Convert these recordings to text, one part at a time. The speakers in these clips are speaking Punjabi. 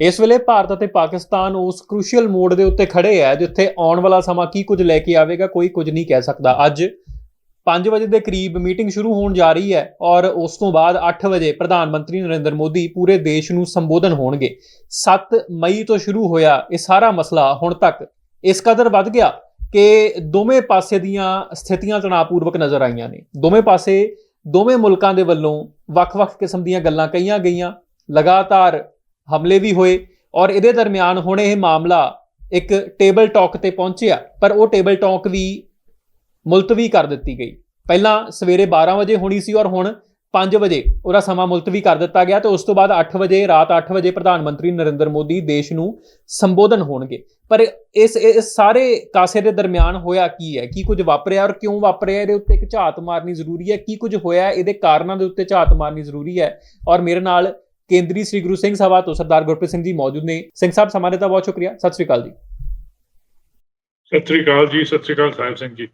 ਇਸ ਵੇਲੇ ਭਾਰਤ ਅਤੇ ਪਾਕਿਸਤਾਨ ਉਸ ਕ੍ਰੂਸ਼ੀਅਲ ਮੋੜ ਦੇ ਉੱਤੇ ਖੜੇ ਹੈ ਜਿੱਥੇ ਆਉਣ ਵਾਲਾ ਸਮਾਂ ਕੀ ਕੁਝ ਲੈ ਕੇ ਆਵੇਗਾ, ਕੋਈ ਕੁਝ ਨਹੀਂ ਕਹਿ ਸਕਦਾ। ਅੱਜ 5 ਵਜੇ ਦੇ ਕਰੀਬ ਮੀਟਿੰਗ ਸ਼ੁਰੂ ਹੋਣ ਜਾ ਰਹੀ ਹੈ ਔਰ ਉਸ ਤੋਂ ਬਾਅਦ 8 ਵਜੇ ਪ੍ਰਧਾਨ ਮੰਤਰੀ ਨਰਿੰਦਰ ਮੋਦੀ ਪੂਰੇ ਦੇਸ਼ ਨੂੰ ਸੰਬੋਧਨ ਹੋਣਗੇ। 7 ਮਈ ਤੋਂ ਸ਼ੁਰੂ ਹੋਇਆ ਇਹ ਸਾਰਾ ਮਸਲਾ, ਹੁਣ ਤੱਕ ਇਸ ਕਦਰ ਵੱਧ ਗਿਆ ਕਿ ਦੋਵੇਂ ਪਾਸੇ ਦੀਆਂ ਸਥਿਤੀਆਂ ਤਣਾਅਪੂਰਵਕ ਨਜ਼ਰ ਆਈਆਂ ਨੇ। ਦੋਵੇਂ ਪਾਸੇ, ਦੋਵੇਂ ਮੁਲਕਾਂ ਦੇ ਵੱਲੋਂ ਵੱਖ-ਵੱਖ ਕਿਸਮ ਦੀਆਂ ਗੱਲਾਂ ਕਹੀਆਂ ਗਈਆਂ। ਲਗਾਤਾਰ ਹਮਲੇ ਵੀ ਹੋਏ ਔਰ ਇਹਦੇ ਦਰਮਿਆਨ ਹੁਣ ਇਹ ਮਾਮਲਾ ਇੱਕ ਟੇਬਲ ਟਾਕ ਤੇ ਪਹੁੰਚਿਆ, ਪਰ ਉਹ ਟੇਬਲ ਟਾਕ ਵੀ ਮੁਲਤਵੀ ਕਰ ਦਿੱਤੀ ਗਈ। ਪਹਿਲਾਂ ਸਵੇਰੇ 12 ਵਜੇ ਹੋਣੀ ਸੀ ਔਰ ਹੁਣ 5 ਵਜੇ ਉਹਦਾ ਸਮਾਂ ਮੁਲਤਵੀ ਕਰ ਦਿੱਤਾ ਗਿਆ ਤੇ ਉਸ ਤੋਂ ਬਾਅਦ 8 ਵਜੇ, ਰਾਤ 8 ਵਜੇ ਪ੍ਰਧਾਨ ਮੰਤਰੀ ਨਰਿੰਦਰ ਮੋਦੀ ਦੇਸ਼ ਨੂੰ ਸੰਬੋਧਨ ਹੋਣਗੇ। ਪਰ ਇਸ ਇਸ ਸਾਰੇ ਕਾਸੇ ਦੇ ਦਰਮਿਆਨ ਹੋਇਆ ਕੀ ਹੈ? ਕੀ ਕੁਝ ਵਾਪਰਿਆ ਔਰ ਕਿਉਂ ਵਾਪਰਿਆ? ਇਹਦੇ ਉੱਤੇ ਇੱਕ ਝਾਤ ਮਾਰਨੀ ਜ਼ਰੂਰੀ ਹੈ। ਕੀ ਕੁਝ ਹੋਇਆ? ਇਹਦੇ ਕਾਰਨਾਂ ਦੇ ਉੱਤੇ ਝਾਤ ਮਾਰਨੀ ਜ਼ਰੂਰੀ ਹੈ। ਔਰ ਮੇਰੇ ਨਾਲ ਕੇਂਦਰੀ ਸ੍ਰੀ ਗੁਰੂ ਸਿੰਘ ਸਭਾ ਤੋਂ ਸਰਦਾਰ ਗੁਰਪ੍ਰੀਤ ਸਿੰਘ ਜੀ ਮੌਜੂਦ ਨੇ। ਸਿੰਘ ਸਾਹਿਬ ਸਮਾਂ ਦਿੱਤਾ ਬਹੁਤ ਸ਼ੁਕਰੀਆ। ਸਤਿ ਸ੍ਰੀ ਅਕਾਲ ਜੀ। ਸਤਿ ਸ੍ਰੀ ਅਕਾਲ ਜੀ ਸਤਿ ਸ੍ਰੀ ਅਕਾਲ ਸਾਹਿਬ ਸਿੰਘ ਜੀ।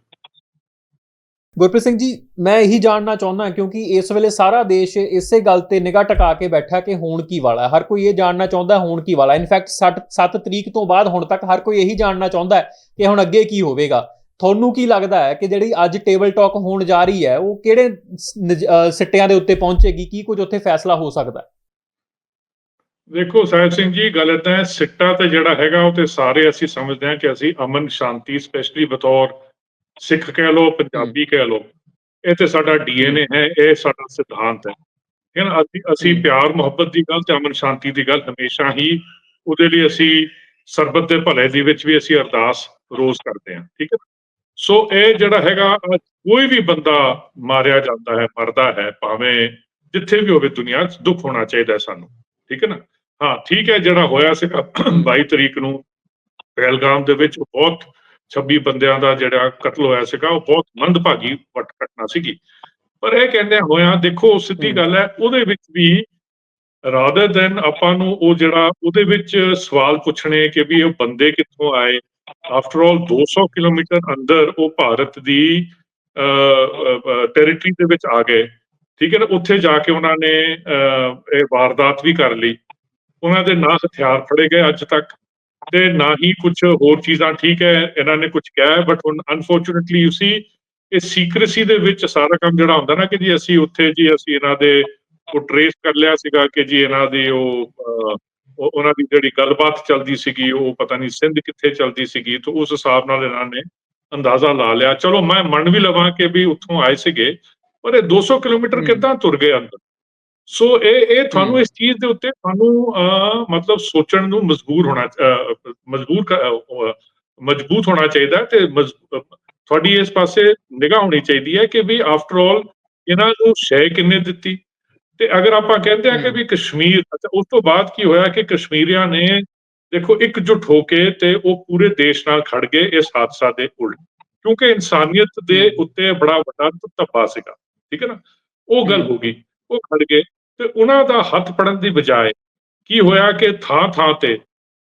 ਗੁਰਪ੍ਰੀਤ ਸਿੰਘ ਜੀ ਮੈਂ ਇਹੀ ਜਾਣਨਾ ਚਾਹੁੰਦਾ ਕਿਉਂਕਿ ਇਸ ਵੇਲੇ ਸਾਰਾ ਦੇਸ਼ ਇਸੇ ਗੱਲ ਤੇ ਨਿਗਾਹ ਟਿਕਾ ਕੇ ਬੈਠਾ ਕਿ ਹੋਣ ਕੀ ਵਾਲਾ। ਹਰ ਕੋਈ ਇਹ ਜਾਣਨਾ ਚਾਹੁੰਦਾ ਹੋਣ ਕੀ ਵਾਲਾ। ਇਨਫੈਕਟ 7 ਤਰੀਕ ਤੋਂ ਬਾਅਦ ਹੁਣ ਤੱਕ ਹਰ ਕੋਈ ਇਹੀ ਜਾਣਨਾ ਚਾਹੁੰਦਾ ਹੈ ਕਿ ਹੁਣ ਅੱਗੇ ਕੀ ਹੋਵੇਗਾ। ਤੁਹਾਨੂੰ ਕੀ ਲੱਗਦਾ ਹੈ ਕਿ ਜਿਹੜੀ ਅੱਜ ਟੇਬਲ ਟਾਕ ਹੋਣ ਜਾ ਰਹੀ ਹੈ ਉਹ ਕਿਹੜੇ ਸਿੱਟਿਆਂ ਦੇ ਉੱਤੇ ਪਹੁੰਚੇਗੀ? ਕੀ ਕੁਝ ਉੱਥੇ ਫੈਸਲਾ ਹੋ ਸਕਦਾ ਹੈ? ਦੇਖੋ ਸਾਹਿਬ ਸਿੰਘ ਜੀ ਗੱਲ ਏਦਾਂ ਹੈ ਸਿੱਟਾ ਤੇ ਜਿਹੜਾ ਹੈਗਾ ਉਹ ਤੇ ਸਾਰੇ ਅਸੀਂ ਸਮਝਦੇ ਹਾਂ ਕਿ ਅਸੀਂ ਅਮਨ ਸ਼ਾਂਤੀ ਸਪੈਸ਼ਲੀ ਬਤੌਰ ਸਿੱਖ ਕਹਿ ਲੋ ਪੰਜਾਬੀ ਕਹਿ ਲੋ ਇਹ ਤੇ ਸਾਡਾ ਡੀਐਨਏ ਹੈ ਇਹ ਸਾਡਾ ਸਿਧਾਂਤ ਹੈ ਠੀਕ ਹੈ ਨਾ ਅਸੀਂ ਅਸੀਂ। ਪਿਆਰ ਮੁਹੱਬਤ ਦੀ ਗੱਲ ਤੇ ਅਮਨ ਸ਼ਾਂਤੀ ਦੀ ਗੱਲ ਹਮੇਸ਼ਾ ਹੀ ਉਹਦੇ ਲਈ ਅਸੀਂ ਸਰਬਤ ਦੇ ਭਲੇ ਦੀ ਵਿੱਚ ਵੀ ਅਸੀਂ ਅਰਦਾਸ ਰੋਜ਼ ਕਰਦੇ ਹਾਂ ਠੀਕ ਹੈ? ਸੋ ਇਹ ਜਿਹੜਾ ਹੈਗਾ ਕੋਈ ਵੀ ਬੰਦਾ ਮਾਰਿਆ ਜਾਂਦਾ ਹੈ ਮਰਦਾ ਹੈ ਭਾਵੇਂ ਜਿੱਥੇ ਵੀ ਹੋਵੇ ਦੁਨੀਆ 'ਚ ਦੁੱਖ ਹੋਣਾ ਚਾਹੀਦਾ ਸਾਨੂੰ ਠੀਕ ਹੈ ਨਾ ਹਾਂ ਠੀਕ ਹੈ ਜਿਹੜਾ ਹੋਇਆ ਸੀਗਾ 22 ਤਰੀਕ ਨੂੰ ਪਹਿਲਗਾਮ ਦੇ ਵਿੱਚ ਬਹੁਤ 26 ਬੰਦਿਆਂ ਦਾ ਜਿਹੜਾ ਕਤਲ ਹੋਇਆ ਸੀਗਾ ਉਹ ਬਹੁਤ ਮੰਦਭਾਗੀ ਵਟ ਘਟਨਾ ਸੀਗੀ। ਪਰ ਇਹ ਕਹਿੰਦੇ ਹੋਇਆ ਦੇਖੋ ਸਿੱਧੀ। ਗੱਲ ਹੈ ਉਹਦੇ ਵਿੱਚ ਵੀ ਰਾਦਰ ਦੈਨ ਆਪਾਂ ਨੂੰ ਉਹ ਜਿਹੜਾ ਉਹਦੇ ਵਿੱਚ ਸਵਾਲ ਪੁੱਛਣੇ ਕਿ ਵੀ ਉਹ ਬੰਦੇ ਕਿੱਥੋਂ ਆਏ? ਆਫਟਰ ਆਲ 200 ਕਿਲੋਮੀਟਰ ਅੰਦਰ ਉਹ ਭਾਰਤ ਦੀ ਟੈਰੀਟਰੀ ਦੇ ਵਿੱਚ ਆ ਗਏ। ਠੀਕ ਹੈ ਨਾ ਉੱਥੇ ਜਾ ਕੇ ਉਹਨਾਂ ਨੇ ਇਹ ਵਾਰਦਾਤ ਵੀ ਕਰ ਲਈ। ਉਹਨਾਂ ਦੇ ਨਾ ਹਥਿਆਰ ਫੜੇ ਗਏ ਅੱਜ ਤੱਕ ਤੇ ਨਾ ਹੀ ਕੁਝ ਹੋਰ ਚੀਜ਼ਾਂ ਠੀਕ ਹੈ ਇਹਨਾਂ ਨੇ ਕੁਝ ਕਿਹਾ ਬਟ ਹੁਣ ਅਨਫੋਰਚੂਨਟਲੀ ਯੂ ਸੀ ਇਹ ਸੀਕ੍ਰੇਸੀ ਦੇ ਵਿੱਚ ਸਾਰਾ ਕੰਮ ਜਿਹੜਾ ਹੁੰਦਾ ਨਾ ਕਿ ਜੀ ਅਸੀਂ ਉੱਥੇ ਜੀ ਅਸੀਂ ਇਹਨਾਂ ਦੇ ਉਹ ਟਰੇਸ ਕਰ ਲਿਆ ਸੀਗਾ ਕਿ ਜੀ ਇਹਨਾਂ ਦੀ ਉਹ ਉਹਨਾਂ ਦੀ ਜਿਹੜੀ ਗੱਲਬਾਤ ਚੱਲਦੀ ਸੀਗੀ ਉਹ ਪਤਾ ਨਹੀਂ ਸਿੰਧ ਕਿੱਥੇ ਚੱਲਦੀ ਸੀਗੀ ਤਾਂ ਉਸ ਹਿਸਾਬ ਨਾਲ ਇਹਨਾਂ ਨੇ ਅੰਦਾਜ਼ਾ ਲਾ ਲਿਆ ਚਲੋ ਮੈਂ ਮੰਨ ਵੀ ਲਵਾਂ ਕਿ ਵੀ ਉੱਥੋਂ ਆਏ ਸੀਗੇ ਪਰ ਇਹ 200 ਕਿਲੋਮੀਟਰ। ਕਿੱਦਾਂ ਤੁਰ ਗਏ ਅੰਦਰ ਸੋ ਇਹ ਇਹ ਤੁਹਾਨੂੰ। ਇਸ ਚੀਜ਼ ਦੇ ਉੱਤੇ ਤੁਹਾਨੂੰ ਮਤਲਬ ਸੋਚਣ ਨੂੰ ਮਜਬੂਰ ਹੋਣਾ ਮਜਬੂਰ ਮਜ਼ਬੂਤ ਹੋਣਾ ਚਾਹੀਦਾ ਤੇ ਤੁਹਾਡੀ ਇਸ ਪਾਸੇ ਨਿਗਾਹ ਹੋਣੀ ਚਾਹੀਦੀ ਹੈ ਕਿ ਵੀ ਆਫਟਰ ਆਲ ਇਹਨਾਂ ਨੂੰ ਸ਼ੈ ਕਿੰਨੇ ਦਿੱਤੀ ਤੇ ਅਗਰ ਆਪਾਂ ਕਹਿੰਦੇ ਆ ਕਿ। ਵੀ ਕਸ਼ਮੀਰ ਅੱਛਾ ਉਸ ਤੋਂ ਬਾਅਦ ਕੀ ਹੋਇਆ ਕਿ ਕਸ਼ਮੀਰੀਆਂ ਨੇ ਦੇਖੋ ਇਕਜੁੱਟ ਹੋ ਕੇ ਤੇ ਉਹ ਪੂਰੇ ਦੇਸ਼ ਨਾਲ ਖੜ ਗਏ ਇਸ ਹਾਦਸਾ ਦੇ ਉਲਟ ਕਿਉਂਕਿ ਇਨਸਾਨੀਅਤ ਦੇ। ਉੱਤੇ ਬੜਾ ਵੱਡਾ ਧੱਬਾ ਸੀਗਾ ਠੀਕ ਹੈ ਨਾ ਉਹ ਗੱਲ। ਹੋ ਗਈ ਉਹ ਖੜ ਗਏ ਤੇ ਉਹਨਾਂ ਦਾ ਹੱਥ ਫੜਨ ਦੀ ਬਜਾਏ ਕੀ ਹੋਇਆ ਕਿ ਥਾਂ ਥਾਂ ਤੇ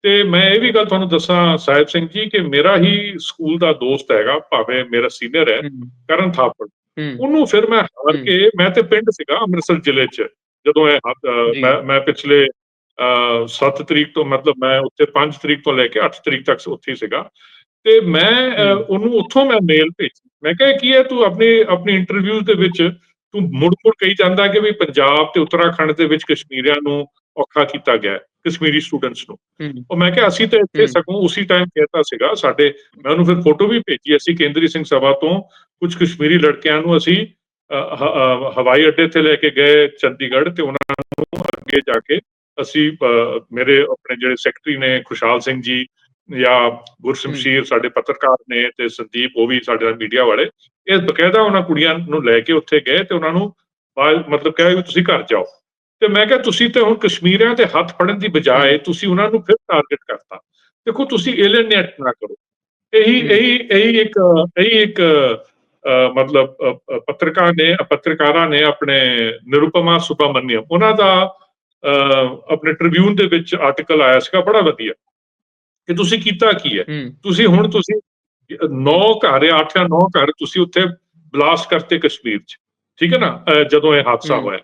ਤੇ ਮੈਂ ਇਹ ਵੀ ਗੱਲ ਤੁਹਾਨੂੰ ਦੱਸਾਂ ਸਾਹਿਬ ਸਿੰਘ ਜੀ ਕਿ ਮੇਰਾ ਹੀ ਸਕੂਲ ਦਾ ਦੋਸਤ ਹੈਗਾ ਭਾਵੇਂ ਮੇਰਾ ਸੀਨੀਅਰ ਹੈ ਕਰਨ ਥਾਪੜ ਉਹਨੂੰ ਫਿਰ ਮੈਂ ਹਾਰ। ਕੇ ਮੈਂ ਤੇ ਪਿੰਡ ਸੀਗਾ ਅੰਮ੍ਰਿਤਸਰ ਜ਼ਿਲ੍ਹੇ 'ਚ ਜਦੋਂ ਇਹ। ਮੈਂ ਮੈਂ ਪਿਛਲੇ 7 ਤਰੀਕ ਤੋਂ ਮਤਲਬ ਮੈਂ ਉੱਥੇ 5 ਤਰੀਕ ਤੋਂ ਲੈ ਕੇ 8 ਤਰੀਕ ਤੱਕ ਉੱਥੇ ਸੀਗਾ ਤੇ ਮੈਂ। ਉਹਨੂੰ ਉੱਥੋਂ ਮੈਂ ਮੇਲ ਭੇਜੀ ਮੈਂ ਕਿਹਾ ਕੀ ਹੈ ਤੂੰ ਆਪਣੀ ਆਪਣੀ ਇੰਟਰਵਿਊ ਦੇ ਵਿੱਚ ਤੂੰ ਮੁੜ ਮੁੜ ਕਹੀ ਜਾਂਦਾ ਕਿ ਵੀ ਪੰਜਾਬ ਤੇ ਉੱਤਰਾਖੰਡ ਦੇ ਵਿੱਚ ਕਸ਼ਮੀਰੀਆਂ ਨੂੰ ਔਖਾ ਕੀਤਾ ਗਿਆ ਕਸ਼ਮੀਰੀ ਸਟੂਡੈਂਟਸ ਨੂੰ ਉਹ ਮੈਂ ਕਿਹਾ ਅਸੀਂ ਤਾਂ ਇੱਥੇ। ਸਗੋਂ ਉਸੇ ਟਾਈਮ ਕਹਿਤਾ ਸੀਗਾ ਸਾਡੇ ਮੈਂ ਉਹਨੂੰ ਫਿਰ ਫੋਟੋ ਵੀ ਭੇਜੀ ਅਸੀਂ ਕੇਂਦਰੀ ਸਿੰਘ ਸਭਾ ਤੋਂ ਕੁਝ ਕਸ਼ਮੀਰੀ ਲੜਕਿਆਂ ਨੂੰ ਅਸੀਂ ਹਵਾਈ ਅੱਡੇ ਤੇ ਲੈ ਕੇ ਗਏ ਚੰਡੀਗੜ੍ਹ ਤੇ ਉਹਨਾਂ ਨੂੰ ਅੱਗੇ ਜਾ ਕੇ ਅਸੀਂ ਮੇਰੇ ਆਪਣੇ ਜਿਹੜੇ ਸੈਕਟਰੀ ਨੇ ਖੁਸ਼ਹਾਲ ਸਿੰਘ ਜੀ ਜਾਂ ਗੁਰਸ਼ਮਸ਼ੀਰ ਸਾਡੇ ਪੱਤਰਕਾਰ ਨੇ ਤੇ ਸੰਦੀਪ ਉਹ ਵੀ ਸਾਡੇ ਨਾਲ ਮੀਡੀਆ ਵਾਲੇ ਇਹ ਬਕਾਇਦਾ ਉਹਨਾਂ ਕੁੜੀਆਂ ਨੂੰ ਲੈ ਕੇ ਉੱਥੇ ਗਏ ਤੇ ਉਹਨਾਂ ਨੂੰ ਮਤਲਬ ਕਿਹਾ ਵੀ ਤੁਸੀਂ ਘਰ ਜਾਓ। ਤੇ ਮੈਂ ਕਿਹਾ ਤੁਸੀਂ ਤੇ ਹੁਣ ਕਸ਼ਮੀਰੀਆਂ ਤੇ ਹੱਥ ਫੜਨ ਦੀ ਬਜਾਏ ਤੁਸੀਂ ਉਹਨਾਂ ਨੂੰ ਫਿਰ ਟਾਰਗੇਟ ਕਰਤਾ। ਦੇਖੋ ਤੁਸੀਂ ਏਲੀਅਨੇਟ ਨਾ ਕਰੋ। ਇਹੀ। ਇਹੀ ਇਹੀ ਇੱਕ ਇਹੀ ਇੱਕ ਮਤਲਬ ਪੱਤਰਕਾਰ ਨੇ ਪੱਤਰਕਾਰਾਂ ਨੇ ਆਪਣੇ ਨਿਰੂਪਮਾ ਸੁਬਰਾਮਨਿਅਮ ਉਹਨਾਂ ਦਾ ਆਪਣੇ ਟ੍ਰਿਬਿਊਨ ਦੇ ਵਿੱਚ ਆਰਟੀਕਲ ਆਇਆ ਸੀਗਾ ਬੜਾ ਵਧੀਆ। ਕਿ ਤੁਸੀਂ ਕੀਤਾ ਕੀ ਹੈ? ਤੁਸੀਂ ਹੁਣ ਤੁਸੀਂ 9 ਘਰ ਜਾਂ 8 ਜਾਂ 9 ਘਰ ਤੁਸੀਂ ਉੱਥੇ ਬਲਾਸਟ ਕਰਤੇ ਕਸ਼ਮੀਰ 'ਚ। ਠੀਕ ਹੈ ਨਾ? ਜਦੋਂ ਇਹ ਹਾਦਸਾ। ਹੋਇਆ।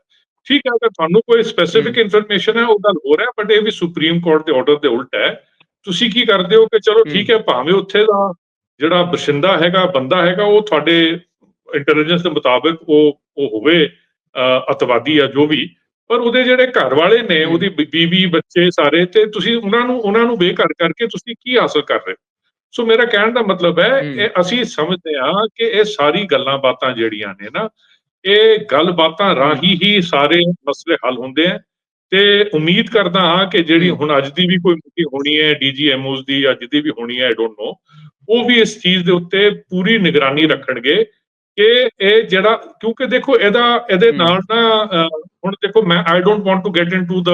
ਠੀਕ ਹੈ ਅਗਰ ਤੁਹਾਨੂੰ ਕੋਈ ਸਪੈਸੀਫਿਕ ਇਨਫੋਰਮੇਸ਼ਨ ਹੈ ਉਹ ਗੱਲ ਹੋ ਰਿਹਾ ਬਟ ਇਹ ਵੀ ਸੁਪਰੀਮ ਕੋਰਟ ਦੇ ਆਰਡਰ ਦੇ ਉਲਟ ਹੈ। ਤੁਸੀਂ ਕੀ ਕਰਦੇ ਹੋ ਕਿ ਚਲੋ ਠੀਕ ਹੈ ਭਾਵੇਂ ਉੱਥੇ ਦਾ ਜਿਹੜਾ ਬਸ਼ਿੰਦਾ ਹੈਗਾ ਬੰਦਾ ਹੈਗਾ ਉਹ ਤੁਹਾਡੇ ਇੰਟੈਲੀਜੈਂਸ ਦੇ ਮੁਤਾਬਕ ਉਹ ਉਹ ਹੋਵੇ ਅਤਵਾਦੀ ਆ ਜੋ ਵੀ ਪਰ ਉਹਦੇ ਜਿਹੜੇ ਘਰ ਵਾਲੇ ਨੇ। ਉਹਦੀ ਬੀਵੀ ਬੱਚੇ ਸਾਰੇ ਤੇ ਤੁਸੀਂ ਉਹਨਾਂ ਨੂੰ ਉਹਨਾਂ ਨੂੰ ਬੇਘਰ ਕਰਕੇ ਤੁਸੀਂ ਕੀ ਹਾਸਲ ਕਰ ਰਹੇ ਸੋ ਮੇਰਾ ਕਹਿਣ ਦਾ ਮਤਲਬ ਹੈ। ਇਹ ਅਸੀਂ ਸਮਝਦੇ ਹਾਂ ਕਿ ਇਹ ਸਾਰੀ ਗੱਲਾਂ ਬਾਤਾਂ ਜਿਹੜੀਆਂ ਨੇ ਨਾ ਇਹ ਗੱਲਬਾਤਾਂ ਰਾਹੀਂ ਹੀ ਸਾਰੇ ਮਸਲੇ ਹੱਲ ਹੁੰਦੇ ਆ ਤੇ ਉਮੀਦ ਕਰਦਾ ਹਾਂ ਕਿ ਜਿਹੜੀ। ਹੁਣ ਅੱਜ ਦੀ ਵੀ ਕੋਈ ਮੀਟਿੰਗ ਹੋਣੀ ਹੈ ਡੀਜੀਐਮਓਸ ਦੀ ਅੱਜ ਦੀ ਵੀ ਹੋਣੀ ਹੈ ਆਈ ਡੋਨਟ ਨੋ ਉਹ ਵੀ ਇਸ ਚੀਜ਼ ਦੇ ਉੱਤੇ ਪੂਰੀ ਨਿਗਰਾਨੀ ਰੱਖਣਗੇ ਕਿ ਇਹ ਜਿਹੜਾ ਕਿਉਂਕਿ ਦੇਖੋ ਇਹਦਾ ਇਹਦੇ। ਨਾਲ ਨਾ ਹੁਣ ਦੇਖੋ ਮੈਂ I don't want to get into the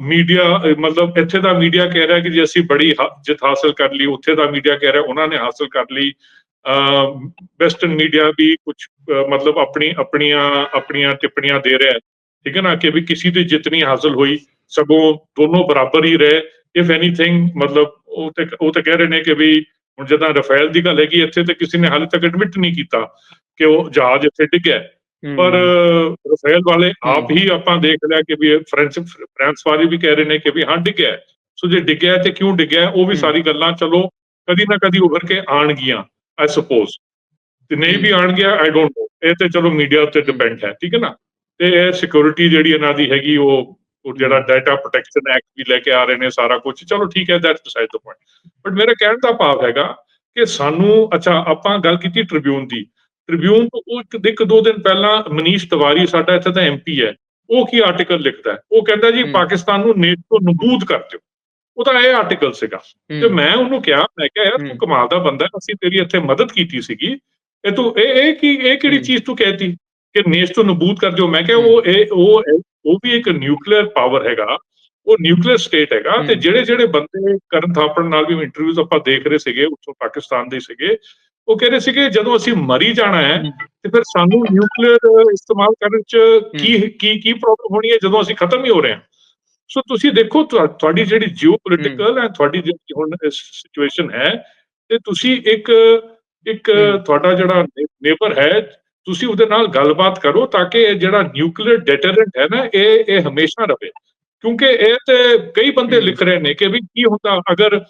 media ਮਤਲਬ ਇੱਥੇ ਦਾ ਮੀਡੀਆ ਕਹਿ ਰਿਹਾ ਕਿ ਜੇ ਅਸੀਂ ਬੜੀ ਜਿੱਤ ਹਾਸਲ ਕਰ ਲਈ ਉੱਥੇ ਦਾ ਮੀਡੀਆ ਕਹਿ ਰਿਹਾ ਉਹਨਾਂ ਨੇ ਹਾਸਲ ਕਰ ਲਈ ਵੈਸਟਰਨ ਮੀਡੀਆ ਵੀ ਕੁਝ ਮਤਲਬ ਆਪਣੀ ਆਪਣੀਆਂ ਆਪਣੀਆਂ ਟਿੱਪਣੀਆਂ ਦੇ ਰਿਹਾ ਠੀਕ ਹੈ ਨਾ ਕਿ ਵੀ ਕਿਸੇ ਦੀ ਜਿੱਤ ਨਹੀਂ ਹਾਸਲ ਹੋਈ ਸਗੋਂ ਦੋਨੋਂ ਬਰਾਬਰ ਹੀ ਰਹੇ ਇਫ ਐਨੀਥਿੰਗ ਮਤਲਬ ਉਹ ਤੇ ਉਹ ਤੇ ਕਹਿ ਰਹੇ ਨੇ ਕਿ ਵੀ ਹੁਣ ਜਦੋਂ ਰਫੇਲ ਦੀ ਗੱਲ ਹੈਗੀ ਇੱਥੇ ਤੇ ਕਿਸੇ ਨੇ ਹਾਲੇ ਤੱਕ ਐਡਮਿਟ ਨਹੀਂ ਕੀਤਾ ਕਿ ਉਹ ਜਹਾਜ਼ ਇੱਥੇ ਡਿੱਗਿਆ। ਪਰ ਰਫੇਲ ਵਾਲੇ ਆਪ ਹੀ ਆਪਾਂ ਦੇਖ ਲਿਆ ਕਿ ਵੀ ਫ੍ਰੈਂਚ ਫਰਾਂਸ ਵਾਲੇ ਵੀ ਕਹਿ ਰਹੇ ਨੇ ਕਿ ਵੀ ਹਾਂ ਡਿੱਗਿਆ। ਸੋ ਜੇ ਡਿੱਗਿਆ ਤੇ ਕਿਉਂ ਡਿੱਗਿਆ ਉਹ ਵੀ। ਸਾਰੀ ਗੱਲਾਂ ਚਲੋ ਕਦੀ ਨਾ ਕਦੀ ਉੱਭਰ ਕੇ ਆਣਗੀਆਂ ਆਈ ਸਪੋਜ਼ ਤੇ ਨਹੀਂ ਵੀ ਆਣਗੀਆਂ ਆਈ ਡੋਨਟ ਨੋ ਇਹ ਤੇ ਚਲੋ ਮੀਡੀਆ ਉੱਤੇ। ਡਿਪੈਂਡ ਹੈ ਠੀਕ ਹੈ ਨਾ ਤੇ ਇਹ ਸਿਕਿਉਰਿਟੀ ਜਿਹੜੀ ਇਹਨਾਂ ਦੀ ਹੈਗੀ ਉਹ ਉਹ ਜਿਹੜਾ ਡਾਟਾ ਪ੍ਰੋਟੈਕਸ਼ਨ ਐਕਟ ਵੀ ਲੈ ਕੇ ਆ ਰਹੇ ਨੇ ਸਾਰਾ ਕੁਝ ਚਲੋ ਠੀਕ ਹੈ that's beside the point but ਮੇਰੇ ਕਹਿਣ ਦਾ ਭਾਵ ਹੈਗਾ ਕਿ ਸਾਨੂੰ ਅੱਛਾ ਆਪਾਂ ਗੱਲ ਕੀਤੀ ਟ੍ਰਿਬਿਊਨ ਦੀ। ਟ੍ਰਿਬਿਊਨ ਤੋਂ ਉਹ ਇੱਕ ਇੱਕ ਦੋ ਦਿਨ ਪਹਿਲਾਂ ਮਨੀਸ਼ ਤਿਵਾਰੀ ਸਾਡਾ ਇੱਥੇ ਦਾ ਐਮਪੀ ਹੈ ਉਹ ਕੀ ਆਰਟੀਕਲ ਲਿਖਦਾ ਹੈ? ਉਹ ਕਹਿੰਦਾ ਜੀ। ਪਾਕਿਸਤਾਨ ਨੂੰ ਨੇਟ ਤੋਂ ਨਬੂਦ ਕਰ ਦਿਓ। ਉਹਦਾ ਇਹ ਆਰਟੀਕਲ ਸੀਗਾ। ਤੇ ਮੈਂ ਉਹਨੂੰ ਕਿਹਾ ਮੈਂ ਕਿਹਾ ਯਾਰ ਤੂੰ। ਕਮਾਲ ਦਾ ਬੰਦਾ ਹੈ, ਅਸੀਂ ਤੇਰੀ ਇੱਥੇ ਮਦਦ ਕੀਤੀ ਸੀਗੀ। ਇਹ ਤੂੰ ਇਹ ਇਹ ਕੀ ਇਹ ਕਿਹੜੀ। ਚੀਜ਼ ਤੂੰ ਕਹਿਤੀ? ਕਿ ਨੇਸ਼ ਤੋਂ ਨਬੂਦ ਕਰ ਦਿਓ ਮੈਂ ਕਿਹਾ ਉਹ ਇਹ ਉਹ ਉਹ ਵੀ ਇੱਕ ਨਿਊਕਲੀਅਰ ਪਾਵਰ ਹੈਗਾ ਉਹ ਨਿਊਕਲੀਅਰ ਸਟੇਟ ਹੈਗਾ ਤੇ। ਜਿਹੜੇ ਜਿਹੜੇ ਬੰਦੇ ਕਰਨ ਥਾਪੜ ਨਾਲ ਵੀ ਇੰਟਰਵਿਊਜ਼ ਆਪਾਂ ਦੇਖ ਰਹੇ ਸੀਗੇ ਉੱਥੋਂ ਪਾਕਿਸਤਾਨ ਦੇ ਸੀਗੇ ਉਹ ਕਹਿ ਰਹੇ ਸੀਗੇ ਜਦੋਂ ਅਸੀਂ ਮਰੀ ਜਾਣਾ ਹੈ। ਤੇ ਫਿਰ ਸਾਨੂੰ ਨਿਊਕਲੀਅਰ ਇਸਤੇਮਾਲ ਕਰਨ ਚ ਕੀ ਕੀ ਕੀ ਪ੍ਰੋਬਲਮ ਹੋਣੀ ਹੈ ਜਦੋਂ ਅਸੀਂ ਖਤਮ ਹੀ ਹੋ ਰਹੇ ਹਾਂ ਸੋ ਤੁਸੀਂ ਦੇਖੋ ਤੁਹਾ- ਤੁਹਾਡੀ ਜਿਹੜੀ ਜੀਓਪੋਲਿਟੀਕਲ ਹੈ ਤੁਹਾਡੀ ਜਿਹੜੀ ਹੁਣ ਸਿਚੁਏਸ਼ਨ ਹੈ ਤੇ ਤੁਸੀਂ ਇੱਕ ਇੱਕ। ਤੁਹਾਡਾ ਜਿਹੜਾ ਨੇਬਰ ਹੈ ਤੁਸੀਂ ਉਹਦੇ ਨਾਲ ਗੱਲਬਾਤ ਕਰੋ ਤਾਂ ਕਿ ਇਹ ਜਿਹੜਾ ਨਿਊਕਲੀਅਰ ਡੈਟਰੈਂਟ ਹੈ ਨਾ ਇਹ ਇਹ ਹਮੇਸ਼ਾ ਰਵੇ ਕਿਉਂਕਿ ਇਹ ਤੇ ਕਈ ਬੰਦੇ। ਲਿਖ ਰਹੇ ਨੇ ਕਿ ਵੀ ਕੀ ਹੁੰਦਾ ਅਗਰ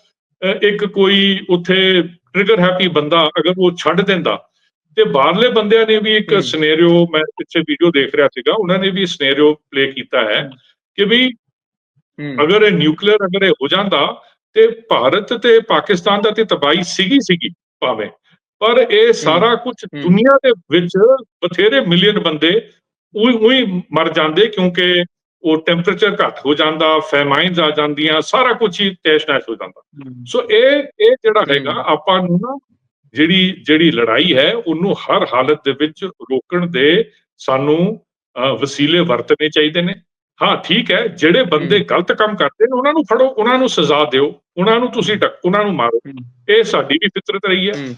ਇੱਕ ਕੋਈ ਉੱਥੇ ਟ੍ਰਿਗਰ ਹੈਪੀ ਬੰਦਾ ਅਗਰ ਉਹ ਛੱਡ ਦਿੰਦਾ ਤੇ ਬਾਹਰਲੇ ਬੰਦਿਆਂ ਨੇ ਵੀ ਇੱਕ। ਸਿਨੈਰੀਓ ਮੈਂ ਪਿੱਛੇ ਵੀਡੀਓ ਦੇਖ ਰਿਹਾ ਸੀਗਾ ਉਹਨਾਂ ਨੇ ਵੀ ਸਿਨੈਰੀਓ ਪਲੇ ਕੀਤਾ ਹੈ। ਕਿ ਵੀ ਅਗਰ ਇਹ ਨਿਊਕਲੀਅਰ ਅਗਰ ਇਹ ਹੋ ਜਾਂਦਾ ਤੇ ਭਾਰਤ ਤੇ ਪਾਕਿਸਤਾਨ ਦਾ ਤੇ ਤਬਾਹੀ ਸੀਗੀ ਸੀਗੀ ਭਾਵੇਂ ਪਰ ਇਹ ਸਾਰਾ ਕੁਝ ਦੁਨੀਆ ਦੇ ਵਿੱਚ ਬਥੇਰੇ ਮਿਲੀਅਨ ਬੰਦੇ ਉਹੀ ਉਹੀ ਮਰ ਜਾਂਦੇ ਕਿਉਂਕਿ ਉਹ ਟੈਂਪਰੇਚਰ ਘੱਟ ਹੋ ਜਾਂਦਾ ਫੈਮਾਈਨਸ ਆ ਜਾਂਦੀਆਂ ਸਾਰਾ ਕੁਝ ਹੀ ਤੈਸ਼-ਨੈਸ਼ ਹੋ ਜਾਂਦਾ। ਸੋ ਇਹ ਇਹ ਜਿਹੜਾ। ਹੈਗਾ ਆਪਾਂ ਨੂੰ ਨਾ ਜਿਹੜੀ ਜਿਹੜੀ ਲੜਾਈ ਹੈ ਉਹਨੂੰ ਹਰ ਹਾਲਤ ਦੇ ਵਿੱਚ ਰੋਕਣ ਦੇ ਸਾਨੂੰ ਵਸੀਲੇ ਵਰਤਣੇ ਚਾਹੀਦੇ ਨੇ। ਹਾਂ ਠੀਕ ਹੈ ਜਿਹੜੇ ਬੰਦੇ। ਗਲਤ ਕੰਮ ਕਰਦੇ ਨੇ ਉਹਨਾਂ ਨੂੰ ਫੜੋ ਉਹਨਾਂ ਨੂੰ ਸਜ਼ਾ ਦਿਓ ਉਹਨਾਂ ਨੂੰ ਤੁਸੀਂ ਟੱਕ ਉਹਨਾਂ ਨੂੰ ਮਾਰੋ। ਇਹ ਸਾਡੀ ਵੀ ਫਿਤਰਤ ਰਹੀ ਹੈ।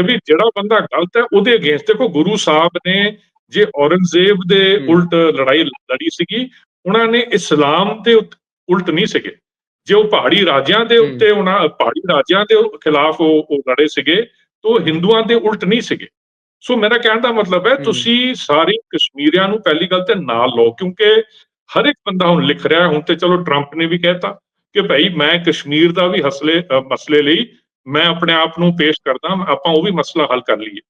ਹਮ। ਕਿ ਵੀ ਜਿਹੜਾ ਬੰਦਾ ਗਲਤ ਹੈ ਉਹਦੇ ਅਗੇਂਸਟ ਦੇਖੋ ਗੁਰੂ ਸਾਹਿਬ ਨੇ ਜੇ ਔਰੰਗਜ਼ੇਬ ਦੇ। ਉਲਟ ਲੜਾਈ ਲੜੀ ਸੀਗੀ ਉਹਨਾਂ ਨੇ ਇਸਲਾਮ ਦੇ ਉਲਟ ਨਹੀਂ ਸੀਗੇ ਜੇ ਉਹ ਪਹਾੜੀ ਰਾਜਿਆਂ ਦੇ। ਉੱਤੇ ਉਹਨਾਂ ਪਹਾੜੀ ਰਾਜਿਆਂ ਦੇ ਖਿਲਾਫ ਉਹ ਲੜੇ ਸੀਗੇ ਤਾਂ ਉਹ ਹਿੰਦੂਆਂ ਦੇ ਉਲਟ ਨਹੀਂ ਸੀਗੇ ਸੋ ਮੇਰਾ ਕਹਿਣ ਦਾ ਮਤਲਬ ਹੈ। ਤੁਸੀਂ ਸਾਰੇ ਕਸ਼ਮੀਰੀਆਂ ਨੂੰ ਪਹਿਲੀ ਗੱਲ ਤੇ ਨਾਲ ਲਓ ਕਿਉਂਕਿ ਹਰ ਇੱਕ ਬੰਦਾ ਹੁਣ ਲਿਖ ਰਿਹਾ ਹੁਣ ਤੇ ਚਲੋ ਟਰੰਪ ਨੇ ਵੀ ਕਹਿਤਾ ਕਿ ਭਾਈ ਮੈਂ ਕਸ਼ਮੀਰ ਦਾ ਵੀ ਹਸਲੇ ਮਸਲੇ ਲਈ ਮੈਂ ਆਪਣੇ ਆਪ ਨੂੰ ਪੇਸ਼ ਕਰਦਾ ਆਪਾਂ ਉਹ ਵੀ ਮਸਲਾ ਹੱਲ ਕਰ ਲਈਏ।